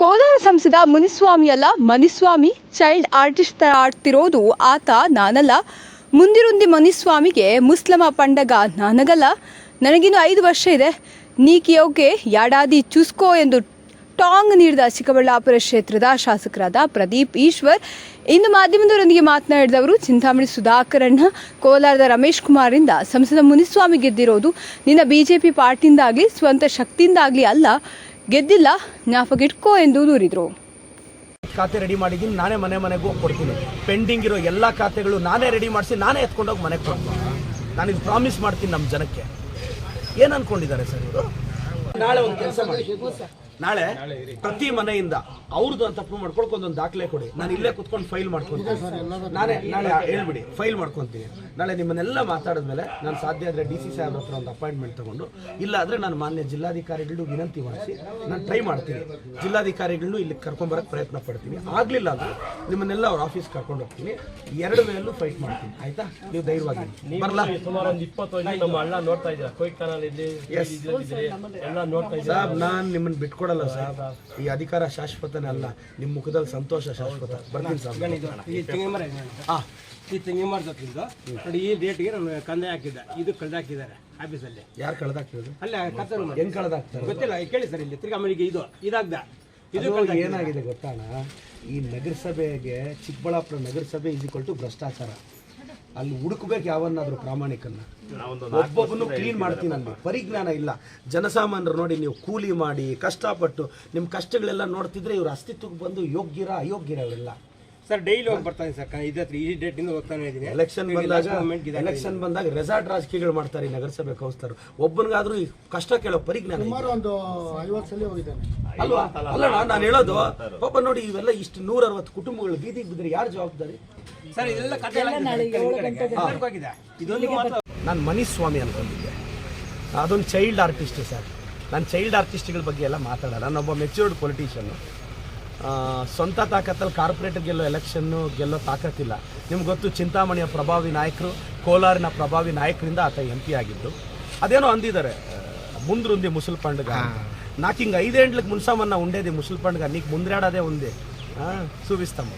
ಕೋಲಾರ ಸಂಸದ ಮುನಿಸ್ವಾಮಿ ಅಲ್ಲ, ಮನಿಸ್ವಾಮಿ child artist ತರ ಆಡ್ತಿರೋದು ಆತ, ನಾನಲ್ಲ. ಮುಂದಿರುಂದಿ ಮನಿಸ್ವಾಮಿಗೆ ಮುಸ್ಲಮ ಪಂಡಗ ನಾನಗಲ್ಲ. ನನಗಿನ್ನೂ ಐದು ವರ್ಷ ಇದೆ. ನೀಕಿಯೋಕೆ ಯಾಡಾದಿ ಚುಸ್ಕೋ ಎಂದು ಟಾಂಗ್ ನೀಡಿದ ಚಿಕ್ಕಬಳ್ಳಾಪುರ ಕ್ಷೇತ್ರದ ಶಾಸಕರಾದ ಪ್ರದೀಪ್ ಈಶ್ವರ್. ಇಂದು ಮಾಧ್ಯಮದವರೊಂದಿಗೆ ಮಾತನಾಡಿದವರು ಚಿಂತಾಮಣಿ ಸುಧಾಕರಣ್ಣ ಕೋಲಾರದ ರಮೇಶ್ ಕುಮಾರಿಂದ ಸಂಸದ ಮುನಿಸ್ವಾಮಿ ಗೆದ್ದಿರೋದು. ನಿನ್ನ ಬಿಜೆಪಿ ಪಾರ್ಟಿಯಿಂದಾಗಲಿ, ಸ್ವಂತ ಶಕ್ತಿಯಿಂದಾಗಲಿ ಅಲ್ಲ. ಗೆದ್ದಿಲ್ಲ, ಜ್ಞಾಪಕ ಇಟ್ಕೋ ಎಂದು ದೂರಿದರು. ಖಾತೆ ರೆಡಿ ಮಾಡಿದ್ದೀನಿ, ನಾನೇ ಮನೆ ಮನೆಗೆ ಹೋಗಿ ಕೊಡ್ತೀನಿ. ಪೆಂಡಿಂಗ್ ಇರೋ ಎಲ್ಲ ಖಾತೆಗಳು ನಾನೇ ರೆಡಿ ಮಾಡಿಸಿ ನಾನೇ ಎತ್ಕೊಂಡೋಗಿ ಮನೆಗೆ ಕೊಡ್ತೀನಿ. ನಾನು ಇದು ಪ್ರಾಮಿಸ್ ಮಾಡ್ತೀನಿ ನಮ್ಮ ಜನಕ್ಕೆ. ಏನು ಅನ್ಕೊಂಡಿದ್ದಾರೆ ಸರ್ ಇವರು? ನಾಳೆ ಒಂದು ಕೆಲಸ ಮಾಡಿ. ನಾಳೆ ಪ್ರತಿ ಮನೆಯಿಂದ ಅವ್ರದ್ದು ಅಂತ ಪ್ರೂವ್ ಮಾಡ್ಕೊಳಕ್ ಒಂದೊಂದು ದಾಖಲೆ ಕೊಡಿ. ನಾನು ಇಲ್ಲೇ ಕುತ್ಕೊಂಡು ಫೈಲ್ ಮಾಡ್ಕೊಂತೀನಿ. ನಾನೇ ನಾಳೆ ಹೇಳ್ಬಿಡಿ. ಫೈಲ್ ಮಾಡ್ಕೊತೀನಿ. ನಾಳೆ ನಿಮ್ಮನ್ನೆಲ್ಲ ಮಾತಾಡಿದ್ಮೇಲೆ ನಾನು ಸಾಧ್ಯ ಆದರೆ ಡಿ ಸಿ ಸಾಹೇಬ್ರ ಹತ್ರ ಒಂದು ಅಪಾಯಿಂಟ್ಮೆಂಟ್ ತಗೊಂಡು ಇಲ್ಲ ಆದರೆ ನಾನು ಮಾನ್ಯ ಜಿಲ್ಲಾಧಿಕಾರಿಗಳು ವಿನಂತಿ ಮಾಡಿಸಿ ನಾನು ಟ್ರೈ ಮಾಡ್ತೀನಿ. ಜಿಲ್ಲಾಧಿಕಾರಿಗಳನ್ನು ಇಲ್ಲಿ ಕರ್ಕೊಂಬರಕ್ಕೆ ಪ್ರಯತ್ನ ಪಡ್ತೀನಿ. ಆಗಲಿಲ್ಲ ಅಂದ್ರೆ ನಿಮ್ಮನ್ನೆಲ್ಲ ಅವ್ರ ಆಫೀಸ್ ಕರ್ಕೊಂಡು ಹೋಗ್ತೀನಿ. ಎರಡು ಮೇಲೂ ಫೈಟ್ ಮಾಡ್ತೀನಿ. ಆಯ್ತಾ? ನೀವು ಧೈರ್ಯವಾಗಿ ಬರಲ್ಲ ಸುಮಾರು ಒಂದು ಇಪ್ಪತ್ತು ನಮ್ಮ ಅಣ್ಣ ನೋಡ್ತಾ ಇದ್ದಾರೆ ಕೊಯ್ಟ್ ಕಾನಲ್ಲಿ ಇಲ್ಲಿ ಎಲ್ಲ ನೋಡ್ತಾ ಇದ್ದೀರಾ ಸಾಬ್ ನಾನು ನಿಮ್ಮನ್ನ ಬಿಟ್ಕೊಡಲ್ಲ ಸರ್ ಈ ಅಧಿಕಾರ ಶಾಶ್ವತನೇ ಅಲ್ಲ. ನಿಮ್ಮ ಮುಖದಲ್ಲಿ ಸಂತೋಷ ಶಾಶ್ವತ. ಬರ್ತೀನಿ ಸರ್ ಈ ತೆಂಗಿನ ಮರ ಇದೆ ನೋಡಿ. ಹಾ. ಈ ತೆಂಗಿನ ನೋಡಿ ಈ ಡೇಟ್ಗೆ ನಾನು ಕಂದೆ ಹಾಕಿದ್ದೆ. ಇದು ಕಳೆದಾಕಿದ್ದಾರೆ ಆಫೀಸಲ್ಲಿ ಯಾರು ಹಾಕಿದ್ರು ಅಲ್ಲೇ ಕತ್ತಲು ಹೆಂಗ್ ಕಳೆದಾಕ್ತಾರೆ? ಗೊತ್ತಿಲ್ಲ ಕೇಳಿ ಸರ್ ಇಲ್ಲಿ. ತಿರ್ಗಾ ಆಮೇಲೆ ಇದು ಇದಾಗ್ದ. ಇದು ಏನಾಗಿದೆ ಗೊತ್ತಾಣ ಈ ನಗರಸಭೆಗೆ ಚಿಕ್ಕಬಳ್ಳಾಪುರ ನಗರಸಭೆ ಇಸ್ ಈಕ್ವಲ್ ಟು ಭ್ರಷ್ಟಾಚಾರ. ಅಲ್ಲಿ ಹುಡುಕ್ಬೇಕು ಯಾವನ್ನಾದ್ರೂ ಪ್ರಾಮಾಣಿಕನ್ನ. ಒಬ್ಬೊಬ್ಬನು ಕ್ಲೀನ್ ಮಾಡ್ತೀನಿ ಅಲ್ಲಿ. ಪರಿಜ್ಞಾನ ಇಲ್ಲ. ಜನಸಾಮಾನ್ಯರು ನೋಡಿ ನೀವು ಕೂಲಿ ಮಾಡಿ ಕಷ್ಟಪಟ್ಟು ನಿಮ್ಮ ಕಷ್ಟಗಳೆಲ್ಲ ನೋಡ್ತಿದ್ರೆ ಇವ್ರ ಅಸ್ತಿತ್ವಕ್ಕೆ ಬಂದು ಯೋಗ್ಯರ ಅಯೋಗ್ಯರ ಅವರೆಲ್ಲ ಸರ್ ಡೈಲಿ ಹೋಗಿ ಬರ್ತಾನೆ ಸರ್ ಇದೇ ಹತ್ರ ಡೇಟ್ ಇಂದ ಹೋಗ್ತಾನೆ ಇದ್ದೀನಿ ಎಲೆಕ್ಷನ್ ಬಂದಾಗ ಇದೆ. ಎಲೆಕ್ಷನ್ ಬಂದಾಗ ರೆಸಾರ್ಟ್ ರಾಜಕೀಯಗಳು ಮಾಡ್ತಾರೆ ಈ ನಗರಸಭೆ ಕೌನ್ಸಿಲರ್. ಒಬ್ಬನಿಗಾದ್ರೂ ಈ ಕಷ್ಟ ಕೇಳೋ ಪರಿಜ್ಞಾನ ಸುಮಾರು ಒಂದು ಐವತ್ತು ಸಲ ಹೋಗಿದ್ದಾನೆ. ಅಲ್ವಾ? ಅಲ್ಲ ನಾನು ಹೇಳೋದು ಒಬ್ಬ ನೋಡಿ ಇವೆಲ್ಲ ಇಷ್ಟು ನೂರ ಅರವತ್ತು ಕುಟುಂಬಗಳು ಬೀದಿಗೆ ಬಿದ್ದರೆ ಯಾರು ಜವಾಬ್ದಾರಿ? ಸರ್ ಇದೆಲ್ಲ ಕತೆ ಹೋಗಿದೆ ಇದೊಂದು ಮಾತ್ರ ನಾನು ಮನೀಶ್ ಸ್ವಾಮಿ ಅನ್ಕೊಂಡಿದ್ದೆ. ಅದೊಂದು ಚೈಲ್ಡ್ ಆರ್ಟಿಸ್ಟ್ ಸರ್. ನಾನು ಚೈಲ್ಡ್ ಆರ್ಟಿಸ್ಟ್ಗಳ ಬಗ್ಗೆ ಎಲ್ಲ ಮಾತಾಡಲ್ಲ. ನಾನೊಬ್ಬ ಮೆಚೂರ್ಡ್ ಪೊಲಿಟಿಷಿಯನ್ನು ಸ್ವಂತ ತಾಕತ್ತಲ್ಲಿ ಕಾರ್ಪೊರೇಟ್ ಗೆಲ್ಲೋ ಎಲೆಕ್ಷನ್ನು ಗೆಲ್ಲೋ ತಾಕತ್ತಿಲ್ಲ. ನಿಮ್ಗೆ ಗೊತ್ತು ಚಿಂತಾಮಣಿಯ ಪ್ರಭಾವಿ ನಾಯಕರು ಕೋಲಾರಿನ ಪ್ರಭಾವಿ ನಾಯಕರಿಂದ ಆತ ಎಂ ಪಿ ಆಗಿದ್ದು. ಅದೇನೋ ಅಂದಿದ್ದಾರೆ ಮುಂದ್ರುಂದಿ ಮುಸಲ್ ಪಂಡ್ಗ ನಾಕಿಂಗ್ ಐದೇಂಡ್ಲಿಗೆ ಮುನ್ಸಾಮನ್ನ ಉಂಡೇದಿ ಮುಸಲ್ ಪಂಡ್ಗ ನೀಕ್ ಮುಂದ್ರಾಡೋದೇ ಒಂದೇ. ಸೂವಿಸ್ತಮ್ಮ